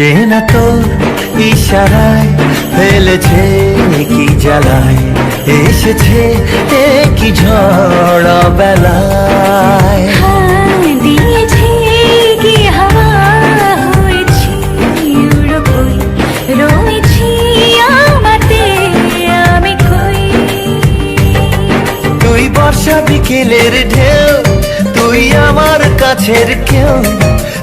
চেনা তোর ইশারায় ফেলেছে কি জ্বালায় এসেছে এ কি ঝড় বেলায় তুই বর্ষা বিকেলের ঢেউ তুই আমার কাছের কেউ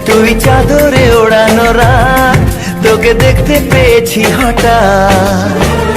তুই চাদরে ওড়ানো রাত তোকে দেখতে পেয়েছি হঠাৎ।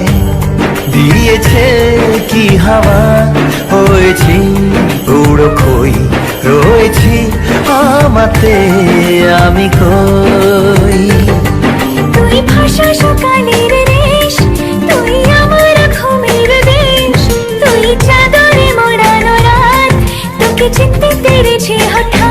কি হাওয়া? হয়েছি উড়ো খই, রয়েছি আমাতে, আমি কই তুই ভাষা সকালের দেশ, তুই আমার ঘুমের দেশ, তুই চাদরে মোড়ানো রাত, তোকে হঠাৎ